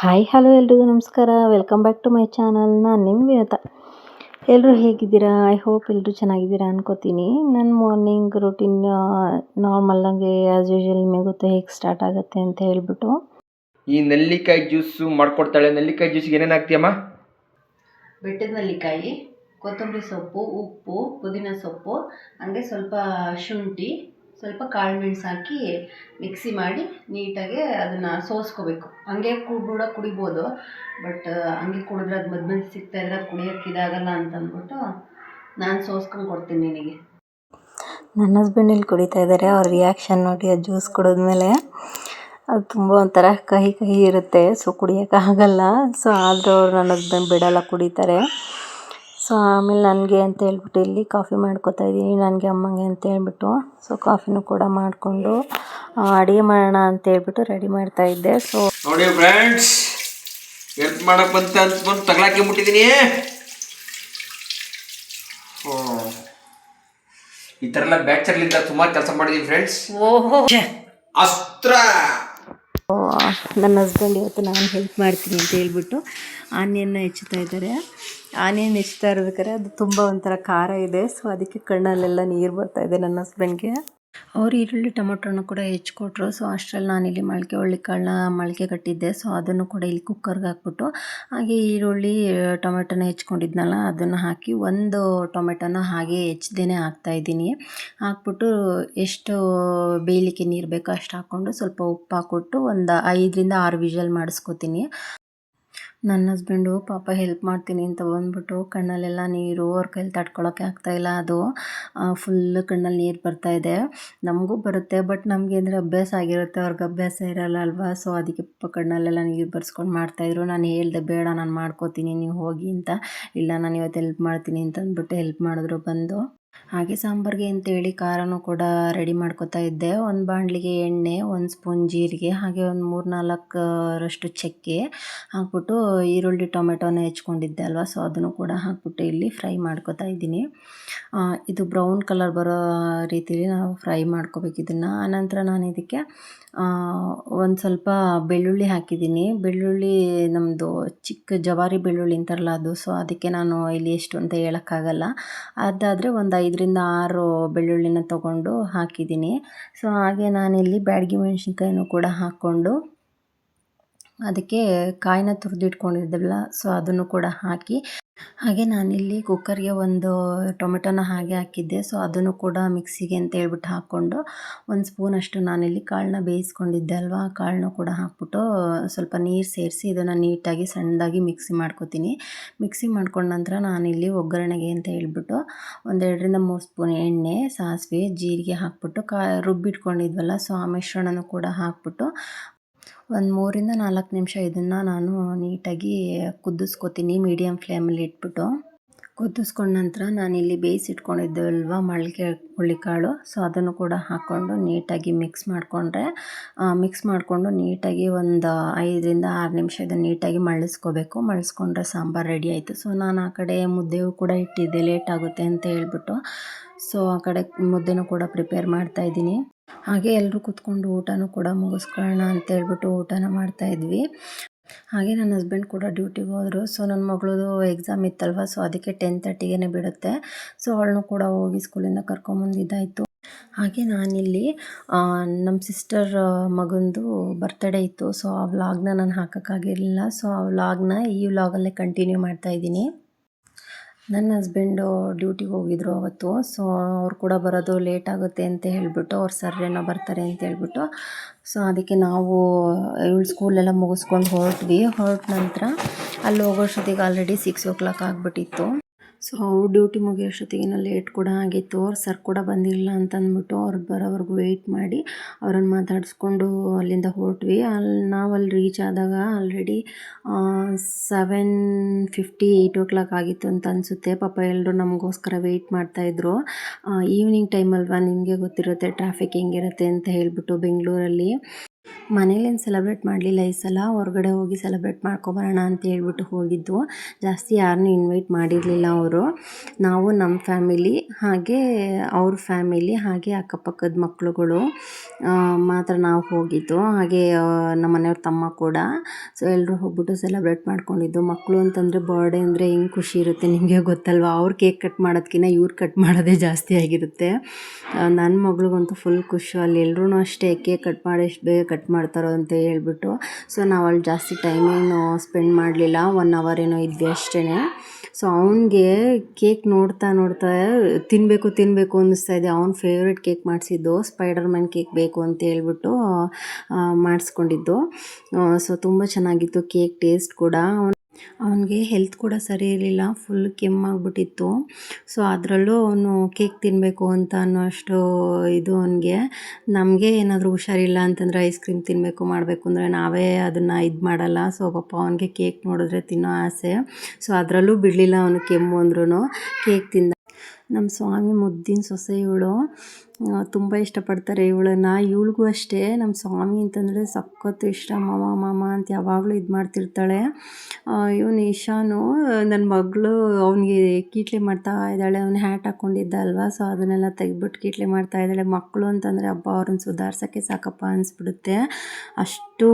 Hi hello ಎಲ್ರಿಗೂ ನಮಸ್ಕಾರ. Welcome back to my channel ನಾನು ನಿಮ್ಮ ವಿನತ. ಎಲ್ಲರೂ ಹೇಗಿದ್ದೀರಾ? ಐ ಹೋಪ್ ಎಲ್ಲರೂ ಚೆನ್ನಾಗಿದ್ದೀರಾ ಅನ್ಕೋತೀನಿ. ನನ್ನ ಮಾರ್ನಿಂಗ್ ರುಟೀನ್ ನಾರ್ಮಲ್ಲಾಗಿ ಆ್ಯಸ್ ಯೂಶುವಲ್ ನಿಮಗೆ ಗೊತ್ತು ಹೇಗೆ ಸ್ಟಾರ್ಟ್ ಆಗುತ್ತೆ ಅಂತ ಹೇಳ್ಬಿಟ್ಟು. ಈ ನೆಲ್ಲಿಕಾಯಿ ಜ್ಯೂಸು ಮಾಡ್ಕೊಡ್ತಾಳೆ. ನೆಲ್ಲಿಕಾಯಿ ಜ್ಯೂಸ್ಗೆ ಏನೇನು ಹಾಕ್ತೀಯಮ್ಮ? ಬೆಟ್ಟದ ನೆಲ್ಲಿಕಾಯಿ ಕೊತ್ತಂಬರಿ ಸೊಪ್ಪು ಉಪ್ಪು ಪುದೀನ ಸೊಪ್ಪು ಹಂಗೆ ಸ್ವಲ್ಪ ಶುಂಠಿ ಸ್ವಲ್ಪ ಕಾಳುಮೆಣ್ಸು ಹಾಕಿ ಮಿಕ್ಸಿ ಮಾಡಿ ನೀಟಾಗಿ ಅದನ್ನು ಸೋಸ್ಕೋಬೇಕು. ಹಂಗೆ ಕೂಡ ಕುಡಿಬೋದು, ಬಟ್ ಹಂಗೆ ಕುಡಿದ್ರೆ ಅದು ಮದ್ದು ಸಿಗ್ತಾ ಇದ್ರೆ ಅದು ಕುಡಿಯೋಕ್ಕೆ ಇದಾಗಲ್ಲ ಅಂತಂದ್ಬಿಟ್ಟು ನಾನು ಸೋಸ್ಕೊಂಡು ಕೊಡ್ತೀನಿ ನಿನಗೆ. ನನ್ನ ಹಸ್ಬೆಂಡ್ ಇಲ್ಲಿ ಕುಡಿತಾ ಇದ್ದಾರೆ ಅವ್ರ ರಿಯಾಕ್ಷನ್ ನೋಡಿ, ಆ ಜ್ಯೂಸ್ ಕುಡಿದ್ಮೇಲೆ ಅದು ತುಂಬ ಒಂಥರ ಕಹಿ ಕಹಿ ಇರುತ್ತೆ. ಸೊ ಕುಡಿಯೋಕ್ಕಾಗಲ್ಲ ಸೊ ಆದರೂ ಅವ್ರು ನನ್ನ ಹಸ್ಬೆಂಡ್ ಬಿಡಲ್ಲ ಕುಡಿತಾರೆ. ಸೊ ಆಮೇಲೆ ನನಗೆ ಅಂತ ಹೇಳ್ಬಿಟ್ಟು ಇಲ್ಲಿ ಕಾಫಿ ಮಾಡ್ಕೊತಾ ಇದ್ದೀನಿ ನನಗೆ ಅಮ್ಮಂಗೆ ಅಂತ ಹೇಳ್ಬಿಟ್ಟು. ಸೊ ಕಾಫಿನೂ ಕೂಡ ಮಾಡಿಕೊಂಡು ಅಡುಗೆ ಮಾಡೋಣ ಅಂತ ಹೇಳ್ಬಿಟ್ಟು ರೆಡಿ ಮಾಡ್ತಾ ಇದ್ದೆ. ಸೊ ನೋಡಿ ಫ್ರೆಂಡ್ಸ್ ಹೆಲ್ಪ್ ಮಾಡಕ್ ಬಂತ ಅಂದ್ಕೊಂಡು ತಗೊಳಕ್ಕೆ ಮುಟ್ಟಿದ್ದೀನಿ ಈ ಥರ ಎಲ್ಲ ಬ್ಯಾಚರ್ಲಿಂದ ಸುಮಾರು ಕೆಲಸ ಮಾಡಿದೀನಿ ಫ್ರೆಂಡ್ಸ್ ಓಹೋ. ಅಸ್ತ್ರ! ನನ್ನ ಹಸ್ಬೆಂಡ್ ಇವತ್ತು ನಾನು ಹೆಲ್ಪ್ ಮಾಡ್ತೀನಿ ಅಂತ ಹೇಳ್ಬಿಟ್ಟು ಆನಿಯನ್ನ ಹೆಚ್ಚುತ್ತಾ ಇದ್ದಾರೆ. ಆನಿಯನ್ ಹೆಚ್ಚುತ್ತಾ ಇರ್ಬೇಕಾದ್ರೆ ಅದು ತುಂಬ ಒಂಥರ ಖಾರ ಇದೆ. ಸೊ ಅದಕ್ಕೆ ಕಣ್ಣಲ್ಲೆಲ್ಲ ನೀರು ಬರ್ತಾ ಇದೆ ನನ್ನ ಹಸ್ಬೆಂಡ್ಗೆ ಅವ್ರು ಈರುಳ್ಳಿ ಟೊಮೊಟೊನ ಕೂಡ ಹೆಚ್ಚಿಕೊಟ್ರು ಸೊ ಅಷ್ಟರಲ್ಲಿ ನಾನಿಲ್ಲಿ ಮೊಳಕೆ ಹುಳ್ಳಿಕಾಳನ್ನ ಮೊಳಕೆ ಕಟ್ಟಿದ್ದೆ. ಸೊ ಅದನ್ನು ಕೂಡ ಇಲ್ಲಿ ಕುಕ್ಕರ್ಗೆ ಹಾಕ್ಬಿಟ್ಟು, ಹಾಗೆ ಈರುಳ್ಳಿ, ಟೊಮೆಟೊನ ಹೆಚ್ಕೊಂಡಿದ್ನಲ್ಲ, ಅದನ್ನು ಹಾಕಿ ಒಂದು ಟೊಮೆಟೊನ ಹಾಗೆ ಹೆಚ್ಚ್ದೇ ಹಾಕ್ತಾಯಿದ್ದೀನಿ ಹಾಕ್ಬಿಟ್ಟು ಎಷ್ಟು ಬೇಯಲಿಕ್ಕೆ ನೀರು ಬೇಕೋ ಅಷ್ಟು ಹಾಕ್ಕೊಂಡು ಸ್ವಲ್ಪ ಉಪ್ಪು ಹಾಕ್ಬಿಟ್ಟು ಒಂದು ಐದರಿಂದ ಆರು ವಿಷಲ್ ಮಾಡಿಸ್ಕೊತೀನಿ. ನನ್ನ ಹಸ್ಬೆಂಡು ಪಾಪ ಹೆಲ್ಪ್ ಮಾಡ್ತೀನಿ ಅಂತ ಬಂದ್ಬಿಟ್ಟು ಕಣ್ಣಲ್ಲೆಲ್ಲ ನೀರು ಅವ್ರ ಕೈಲಿ ತಡ್ಕೊಳಕ್ಕೆ ಆಗ್ತಾಯಿಲ್ಲ ಅದು. ಫುಲ್ಲು ಕಣ್ಣಲ್ಲಿ ನೀರು ಬರ್ತಾ ಇದೆ. ನಮಗೂ ಬರುತ್ತೆ ಬಟ್ ನಮಗೆ ಅಂದರೆ ಅಭ್ಯಾಸ ಆಗಿರುತ್ತೆ. ಅವ್ರಿಗೆ ಅಭ್ಯಾಸ ಇರಲ್ಲ ಅಲ್ವಾ? ಸೊ ಅದಕ್ಕೆ ಪಾಪ ಕಣ್ಣಲ್ಲೆಲ್ಲ ನೀರು ಬರ್ಸ್ಕೊಂಡು ಮಾಡ್ತಾಯಿದ್ರು ನಾನು ಹೇಳಿದೆ, ಬೇಡ, ನಾನು ಮಾಡ್ಕೋತೀನಿ, ನೀವು ಹೋಗಿ ಅಂತ. ಇಲ್ಲ, ನಾನು ಇವತ್ತು ಹೆಲ್ಪ್ ಮಾಡ್ತೀನಿ ಅಂತ ಅಂದ್ಬಿಟ್ಟು ಹೆಲ್ಪ್ ಮಾಡಿದ್ರು ಬಂದು. ಹಾಗೆ ಸಾಂಬಾರಿಗೆ ಅಂತೇಳಿ ಖಾರನೂ ಕೂಡ ರೆಡಿ ಮಾಡ್ಕೊತಾ ಇದ್ದೆ. ಒಂದು ಬಾಣಲಿಗೆ ಎಣ್ಣೆ, ಒಂದು ಸ್ಪೂನ್ ಜೀರಿಗೆ, ಹಾಗೆ ಒಂದು ಮೂರು ನಾಲ್ಕರಷ್ಟು ಚಕ್ಕೆ ಹಾಕ್ಬಿಟ್ಟು ಈರುಳ್ಳಿ, ಟೊಮೆಟೊನ ಹೆಚ್ಕೊಂಡಿದ್ದೆ ಅಲ್ವಾ? ಸೊ ಅದನ್ನು ಕೂಡ ಹಾಕ್ಬಿಟ್ಟು ಇಲ್ಲಿ ಫ್ರೈ ಮಾಡ್ಕೊತಾ ಇದ್ದೀನಿ. ಇದು ಬ್ರೌನ್ ಕಲರ್ ಬರೋ ರೀತಿಲಿ ನಾವು ಫ್ರೈ ಮಾಡ್ಕೋಬೇಕು ಇದನ್ನು. ಆನಂತರ ನಾನು ಇದಕ್ಕೆ ಒಂದು ಸ್ವಲ್ಪ ಬೆಳ್ಳುಳ್ಳಿ ಹಾಕಿದ್ದೀನಿ. ಬೆಳ್ಳುಳ್ಳಿ ನಮ್ಮದು ಚಿಕ್ಕ ಜವಾರಿ ಬೆಳ್ಳುಳ್ಳಿ ಅಂತಾರಲ್ಲ ಅದು. ಸೊ ಅದಕ್ಕೆ ನಾನು ಇಲ್ಲಿ ಎಷ್ಟು ಅಂತ ಹೇಳೋಕ್ಕಾಗಲ್ಲ. ಅದಾದರೆ ಒಂದು ಐದರಿಂದ ಆರು ಬೆಳ್ಳುಳ್ಳಿನ ತಗೊಂಡು ಹಾಕಿದ್ದೀನಿ. ಸೊ ಹಾಗೆ ನಾನಿಲ್ಲಿ ಬ್ಯಾಡಗಿ ಮೆಣಸಿನ್ಕಾಯಿನೂ ಕೂಡ ಹಾಕ್ಕೊಂಡು ಅದಕ್ಕೆ ಕಾಯಿನ ತುರಿದಿಟ್ಕೊಂಡಿದ್ದೆವಲ್ಲ ಸೊ ಅದನ್ನು ಕೂಡ ಹಾಕಿ ಹಾಗೆ ನಾನಿಲ್ಲಿ ಕುಕ್ಕರ್ಗೆ ಒಂದು ಟೊಮೆಟೊನ ಹಾಗೆ ಹಾಕಿದ್ದೆ. ಸೊ ಅದನ್ನು ಕೂಡ ಮಿಕ್ಸಿಗೆ ಅಂತ ಹೇಳ್ಬಿಟ್ಟು ಹಾಕ್ಕೊಂಡು ಒಂದು ಸ್ಪೂನಷ್ಟು ನಾನಿಲ್ಲಿ ಕಾಳನ್ನ ಬೇಯಿಸ್ಕೊಂಡಿದ್ದೆ ಅಲ್ವಾ? ಆ ಕಾಳನ್ನ ಕೂಡ ಹಾಕ್ಬಿಟ್ಟು ಸ್ವಲ್ಪ ನೀರು ಸೇರಿಸಿ ಇದನ್ನು ನೀಟಾಗಿ ಸಣ್ಣದಾಗಿ ಮಿಕ್ಸಿ ಮಾಡ್ಕೊತೀನಿ. ಮಿಕ್ಸಿ ಮಾಡ್ಕೊಂಡ ನಂತರ ನಾನಿಲ್ಲಿ ಒಗ್ಗರಣೆಗೆ ಅಂತ ಹೇಳ್ಬಿಟ್ಟು ಒಂದೆರಡರಿಂದ ಮೂರು ಸ್ಪೂನ್ ಎಣ್ಣೆ, ಸಾಸಿವೆ, ಜೀರಿಗೆ ಹಾಕ್ಬಿಟ್ಟು ಕಾ ರುಬ್ಬಿಟ್ಕೊಂಡಿದ್ವಲ್ಲ ಸೊ ಆ ಮಿಶ್ರಣನೂ ಕೂಡ ಹಾಕ್ಬಿಟ್ಟು ಒಂದು ಮೂರಿಂದ ನಾಲ್ಕು ನಿಮಿಷ ಇದನ್ನು ನಾನು ನೀಟಾಗಿ ಕುದಿಸ್ಕೊತೀನಿ ಮೀಡಿಯಮ್ ಫ್ಲೇಮಲ್ಲಿ ಇಟ್ಬಿಟ್ಟು. ಕುದಿಸ್ಕೊಂಡ ನಂತರ ನಾನಿಲ್ಲಿ ಬೇಯಿಸಿಟ್ಕೊಂಡಿದ್ದೆವಲ್ವ ಮೊಳಕೆ ಹುಳಿಕಾಳು ಸೊ ಅದನ್ನು ಕೂಡ ಹಾಕ್ಕೊಂಡು ನೀಟಾಗಿ ಮಿಕ್ಸ್ ಮಾಡಿಕೊಂಡ್ರೆ ಮಿಕ್ಸ್ ಮಾಡಿಕೊಂಡು ನೀಟಾಗಿ ಒಂದು ಐದರಿಂದ ಆರು ನಿಮಿಷ ಇದನ್ನು ನೀಟಾಗಿ ಮಳ್ಳಿಸ್ಕೋಬೇಕು ಮಳ್ಳಿಸ್ಕೊಂಡ್ರೆ ಸಾಂಬಾರು ರೆಡಿ ಆಯಿತು. ಸೊ ನಾನು ಆ ಕಡೆ ಮುದ್ದೆಯೂ ಕೂಡ ಇಟ್ಟಿದ್ದೆ ಲೇಟ್ ಆಗುತ್ತೆ ಅಂತ ಹೇಳ್ಬಿಟ್ಟು. ಸೊ ಆ ಕಡೆ ಮುದ್ದೆನೂ ಕೂಡ ಪ್ರಿಪೇರ್ ಮಾಡ್ತಾಯಿದ್ದೀನಿ ಹಾಗೆ ಎಲ್ಲರೂ ಕೂತ್ಕೊಂಡು ಊಟನೂ ಕೂಡ ಮುಗಿಸ್ಕೊಳ್ಳೋಣ ಅಂತ ಹೇಳ್ಬಿಟ್ಟು ಊಟನ ಮಾಡ್ತಾಯಿದ್ವಿ ಹಾಗೆ ನನ್ನ ಹಸ್ಬೆಂಡ್ ಕೂಡ ಡ್ಯೂಟಿಗೆ ಹೋದರು. ಸೊ ನನ್ನ ಮಗಳದು ಎಕ್ಸಾಮ್ ಇತ್ತಲ್ವ? ಸೊ ಅದಕ್ಕೆ ಟೆನ್ ತರ್ಟಿಗೆ ಬಿಡುತ್ತೆ. ಸೊ ಅವಳನ್ನು ಕೂಡ ಹೋಗಿ ಸ್ಕೂಲಿಂದ ಕರ್ಕೊಂಬಂದಿದ್ದಾಯಿತು ಹಾಗೆ ನಾನಿಲ್ಲಿ ನಮ್ಮ ಸಿಸ್ಟರ್ ಮಗಂದು ಬರ್ತ್ಡೇ ಇತ್ತು. ಸೊ ಆ ವ್ಲಾಗ್ನ ನಾನು ಹಾಕೋಕ್ಕಾಗಿರಲಿಲ್ಲ. ಸೊ ಆ ವ್ಲಾಗ್ನ ಈ ವ್ಲಾಗಲ್ಲೇ ಕಂಟಿನ್ಯೂ ಮಾಡ್ತಾಯಿದ್ದೀನಿ ನನ್ನ ಹಸ್ಬೆಂಡು ಡ್ಯೂಟಿಗೆ ಹೋಗಿದ್ರು ಅವತ್ತು. ಸೊ ಅವ್ರು ಕೂಡ ಬರೋದು ಲೇಟ್ ಆಗುತ್ತೆ ಅಂತ ಹೇಳಿಬಿಟ್ಟು ಅವ್ರು ಸರ್ ಏನೋ ಬರ್ತಾರೆ ಅಂತ ಹೇಳಿಬಿಟ್ಟು. ಸೊ ಅದಕ್ಕೆ ನಾವು ಇವಳು ಸ್ಕೂಲೆಲ್ಲ ಮುಗಿಸ್ಕೊಂಡು ಹೊರಟ್ವಿ. ಹೊರಟ ನಂತರ ಅಲ್ಲಿ ಹೋಗೋಷ್ಟೊತ್ತಿಗೆ ಆಲ್ರೆಡಿ ಸಿಕ್ಸ್ ಓ ಕ್ಲಾಕ್ ಆಗಿಬಿಟ್ಟಿತ್ತು. ಸೊ ಅವ್ರು ಡ್ಯೂಟಿ ಮುಗಿಯೋಷ್ಟೊತ್ತಿಗೆ ಲೇಟ್ ಕೂಡ ಆಗಿತ್ತು. ಅವ್ರು ಸರ್ ಕೂಡ ಬಂದಿಲ್ಲ ಅಂತ ಅಂದ್ಬಿಟ್ಟು ಅವ್ರು ಬರೋವರೆಗೂ ವೆಯ್ಟ್ ಮಾಡಿ ಅವ್ರನ್ನ ಮಾತಾಡಿಸ್ಕೊಂಡು ಅಲ್ಲಿಂದ ಹೊರಟ್ವಿ. ಅಲ್ಲಿ ನಾವು ಅಲ್ಲಿ ರೀಚ್ ಆದಾಗ already seven fifty eight o'clock ಆಗಿತ್ತು ಅಂತ ಅನಿಸುತ್ತೆ. ಪಾಪ ಎಲ್ಲರೂ ನಮಗೋಸ್ಕರ ವೆಯ್ಟ್ ಮಾಡ್ತಾಯಿದ್ರು ಈವ್ನಿಂಗ್ ಟೈಮ್ ಅಲ್ವಾ ನಿಮಗೆ ಗೊತ್ತಿರುತ್ತೆ ಟ್ರಾಫಿಕ್ ಹೆಂಗಿರುತ್ತೆ ಅಂತ ಹೇಳಿಬಿಟ್ಟು ಬೆಂಗಳೂರಲ್ಲಿ. ಮನೇಲೇನು ಸೆಲೆಬ್ರೇಟ್ ಮಾಡಲಿಲ್ಲ, ಈ ಸಲ ಹೊರಗಡೆ ಹೋಗಿ ಸೆಲೆಬ್ರೇಟ್ ಮಾಡ್ಕೊಬರೋಣ ಅಂತ ಹೇಳ್ಬಿಟ್ಟು ಹೋಗಿದ್ದು. ಜಾಸ್ತಿ ಯಾರನ್ನೂ ಇನ್ವೈಟ್ ಮಾಡಿರಲಿಲ್ಲ ಅವರು. ನಾವು ನಮ್ಮ ಫ್ಯಾಮಿಲಿ ಹಾಗೆ ಅವ್ರ ಫ್ಯಾಮಿಲಿ ಹಾಗೆ ಅಕ್ಕಪಕ್ಕದ ಮಕ್ಕಳುಗಳು ಮಾತ್ರ ನಾವು ಹೋಗಿದ್ದು. ಹಾಗೆ ನಮ್ಮ ಮನೆಯವ್ರ ತಮ್ಮ ಕೂಡ. ಸೊ ಎಲ್ಲರೂ ಹೋಗ್ಬಿಟ್ಟು ಸೆಲೆಬ್ರೇಟ್ ಮಾಡ್ಕೊಂಡಿದ್ದು. ಮಕ್ಕಳು ಅಂತಂದರೆ ಬರ್ಡೇ ಅಂದರೆ ಹೆಂಗೆ ಖುಷಿ ಇರುತ್ತೆ ನಿಮಗೆ ಗೊತ್ತಲ್ವಾ? ಅವ್ರು ಕೇಕ್ ಕಟ್ ಮಾಡೋದಕ್ಕಿಂತ ಇವ್ರು ಕಟ್ ಮಾಡೋದೇ ಜಾಸ್ತಿ ಆಗಿರುತ್ತೆ. ನನ್ನ ಮಗಳಿಗಂತೂ ಫುಲ್ ಖುಷಿ. ಅಲ್ಲಿ ಎಲ್ಲರೂ ಅಷ್ಟೇ ಕೇಕ್ ಕಟ್ ಮಾಡಿ, ಎಷ್ಟು ಬೇಗ ಕಟ್ ಮಾಡ್ತಾರೋ ಅಂತ ಹೇಳ್ಬಿಟ್ಟು. ಸೊ ನಾವು ಅಲ್ಲಿ ಜಾಸ್ತಿ ಟೈಮ್ ಏನು ಸ್ಪೆಂಡ್ ಮಾಡಲಿಲ್ಲ. ಒನ್ ಅವರ್ ಏನೋ ಇದ್ವಿ ಅಷ್ಟೇ ಸೊ ಅವನಿಗೆ ಕೇಕ್ ನೋಡ್ತಾ ನೋಡ್ತಾ ತಿನ್ನಬೇಕು ತಿನ್ನಬೇಕು ಅನ್ನಿಸ್ತಾ ಇದೆ. ಅವ್ನ ಫೇವ್ರೆಟ್ ಕೇಕ್ ಮಾಡಿಸಿದ್ದು ಸ್ಪೈಡರ್ ಮ್ಯಾನ್ ಕೇಕ್ ಬೇಕು ಅಂತ ಹೇಳ್ಬಿಟ್ಟು ಮಾಡಿಸ್ಕೊಂಡಿದ್ದು. ಸೊ ತುಂಬ ಚೆನ್ನಾಗಿತ್ತು ಕೇಕ್ ಟೇಸ್ಟ್ ಕೂಡ. ಅವನಿಗೆ ಹೆಲ್ತ್ ಕೂಡ ಸರಿ ಇರಲಿಲ್ಲ ಫುಲ್ ಕೆಮ್ಮಾಗ್ಬಿಟ್ಟಿತ್ತು. ಸೊ ಅದರಲ್ಲೂ ಅವನು ಕೇಕ್ ತಿನ್ನಬೇಕು ಅಂತ ಅನ್ನೋಷ್ಟು ಇದು ಅವನಿಗೆ. ನಮಗೆ ಏನಾದರೂ ಹುಷಾರಿಲ್ಲ ಅಂತಂದರೆ ಐಸ್ ಕ್ರೀಮ್ ತಿನ್ನಬೇಕು ಮಾಡಬೇಕು ಅಂದರೆ ನಾವೇ ಅದನ್ನು ಇದು ಮಾಡಲ್ಲ. ಸೊ ಪಾಪ ಅವನಿಗೆ ಕೇಕ್ ನೋಡಿದ್ರೆ ತಿನ್ನೋ ಆಸೆ. ಸೊ ಅದರಲ್ಲೂ ಬಿಡಲಿಲ್ಲ ಅವನು ಕೆಮ್ಮು ಅಂದ್ರೂ ಕೇಕ್ ತಿಂದ ನಮ್ಮ ಸ್ವಾಮಿ ಮುದ್ದಿನ ಸೊಸೆ ಇವಳು. ತುಂಬ ಇಷ್ಟಪಡ್ತಾರೆ ಇವಳನ್ನು. ಇವಳಿಗೂ ಅಷ್ಟೇ ನಮ್ಮ ಸ್ವಾಮಿ ಅಂತಂದರೆ ಸಖತ್ತು ಇಷ್ಟ. ಮಾಮ ಮಾಮ ಅಂತ ಯಾವಾಗಲೂ ಇದು ಮಾಡ್ತಿರ್ತಾಳೆ. ಇವನು ಇಶಾನು ನನ್ನ ಮಗಳು ಅವನಿಗೆ ಕೀಟ್ಲೆ ಮಾಡ್ತಾ ಇದ್ದಾಳೆ. ಅವನು ಹ್ಯಾಟ್ ಹಾಕ್ಕೊಂಡಿದ್ದ ಅಲ್ವಾ? ಸೊ ಅದನ್ನೆಲ್ಲ ತೆಗೆದ್ಬಿಟ್ಟು ಕೀಟ್ಲೆ ಮಾಡ್ತಾ ಇದ್ದಾಳೆ. ಮಕ್ಕಳು ಅಂತಂದರೆ ಹಬ್ಬ ಅವ್ರನ್ನ ಸುಧಾರ್ಸೋಕ್ಕೆ ಸಾಕಪ್ಪ ಅನಿಸ್ಬಿಡುತ್ತೆ. ಅಷ್ಟು,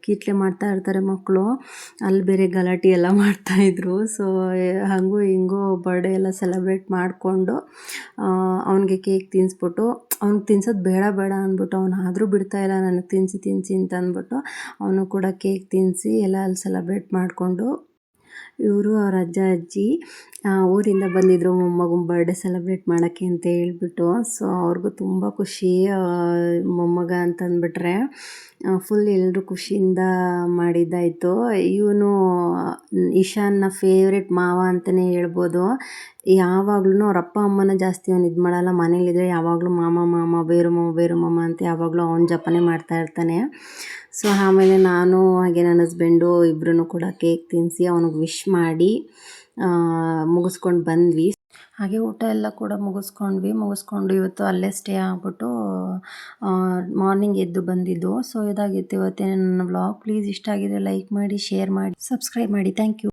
ಕೀಟ್ಲೆ ಮಾಡ್ತಾ ಇರ್ತಾರೆ ಮಕ್ಕಳು ಅಲ್ಲಿ ಬೇರೆ ಗಲಾಟೆ ಎಲ್ಲ ಮಾಡ್ತಾಯಿದ್ರು ಸೊ ಹಾಗೂ ಹಿಂಗೂ ಬರ್ಡೇ ಎಲ್ಲ ಸೆಲೆಬ್ರೇಟ್ ಮಾಡಿಕೊಂಡು ಅವನಿಗೆ ಕೇಕ್ ತಿನ್ನಿಸ್ಬಿಟ್ಟು ಅವ್ನಿಗೆ ತಿನ್ಸೋದು ಬೇಡ ಬೇಡ ಅಂದ್ಬಿಟ್ಟು ಅವ್ನು ಆದರೂ ಬಿಡ್ತಾಯಿಲ್ಲ ನನಗೆ ತಿನ್ನಿಸಿ ತಿನ್ನಿಸಿ ಅಂತ ಅಂದ್ಬಿಟ್ಟು ಅವನು ಕೂಡ ಕೇಕ್ ತಿನ್ನಿಸಿ ಎಲ್ಲ ಅಲ್ಲಿ ಸೆಲೆಬ್ರೇಟ್ ಮಾಡಿಕೊಂಡು ಇವರು ಅವ್ರ ಅಜ್ಜ, ಅಜ್ಜಿ ಊರಿಂದ ಬಂದಿದ್ದರು ಮೊಮ್ಮಗನ ಬರ್ಡೇ ಸೆಲೆಬ್ರೇಟ್ ಮಾಡೋಕ್ಕೆ ಅಂತ ಹೇಳ್ಬಿಟ್ಟು. ಸೊ ಅವ್ರಿಗೂ ತುಂಬ ಖುಷಿ ಮೊಮ್ಮಗ ಅಂತಂದ್ಬಿಟ್ರೆ. ಫುಲ್ ಎಲ್ಲರೂ ಖುಷಿಯಿಂದ ಮಾಡಿದ್ದಾಯಿತು. ಇವನು ಇಶಾನ್ನ ಫೇವ್ರೆಟ್ ಮಾವ ಅಂತಲೇ ಹೇಳ್ಬೋದು. ಯಾವಾಗ್ಲೂ ಅವ್ರ ಅಪ್ಪ, ಅಮ್ಮನ ಜಾಸ್ತಿ ಅವ್ನು ಇದು ಮಾಡಲ್ಲ. ಮನೇಲಿದ್ರೆ ಯಾವಾಗಲೂ ಮಾಮ ಮಾಮ, ಬೇರು ಮಾಮ ಬೇರು ಮಾಮ ಅಂತ ಯಾವಾಗಲೂ ಅವ್ನ ಜಪನೆ ಮಾಡ್ತಾ ಇರ್ತಾನೆ. ಸೊ ಆಮೇಲೆ ನಾನು ಹಾಗೆ ನನ್ನ ಹಸ್ಬೆಂಡು ಇಬ್ಬರೂ ಕೂಡ ಕೇಕ್ ತಿನ್ನಿಸಿ ಅವನಿಗೆ ವಿಶ್ ಮಾಡಿ ಮುಗಿಸ್ಕೊಂಡು ಬಂದ್ವಿ. ಹಾಗೆ ಊಟ ಎಲ್ಲ ಕೂಡ ಮುಗಿಸ್ಕೊಂಡ್ವಿ. ಮುಗಿಸ್ಕೊಂಡು ಇವತ್ತು ಅಲ್ಲೇ ಸ್ಟೇ ಆಗಿಬಿಟ್ಟು ಮಾರ್ನಿಂಗ್ ಎದ್ದು ಬಂದಿದ್ದು. ಸೊ ಇದಾಗಿತ್ತು ಇವತ್ತೇ ನನ್ನ ವ್ಲಾಗ್ ಪ್ಲೀಸ್ ಇಷ್ಟ ಆಗಿದ್ರೆ ಲೈಕ್ ಮಾಡಿ ಶೇರ್ ಮಾಡಿ ಸಬ್ಸ್ಕ್ರೈಬ್ ಮಾಡಿ. Thank you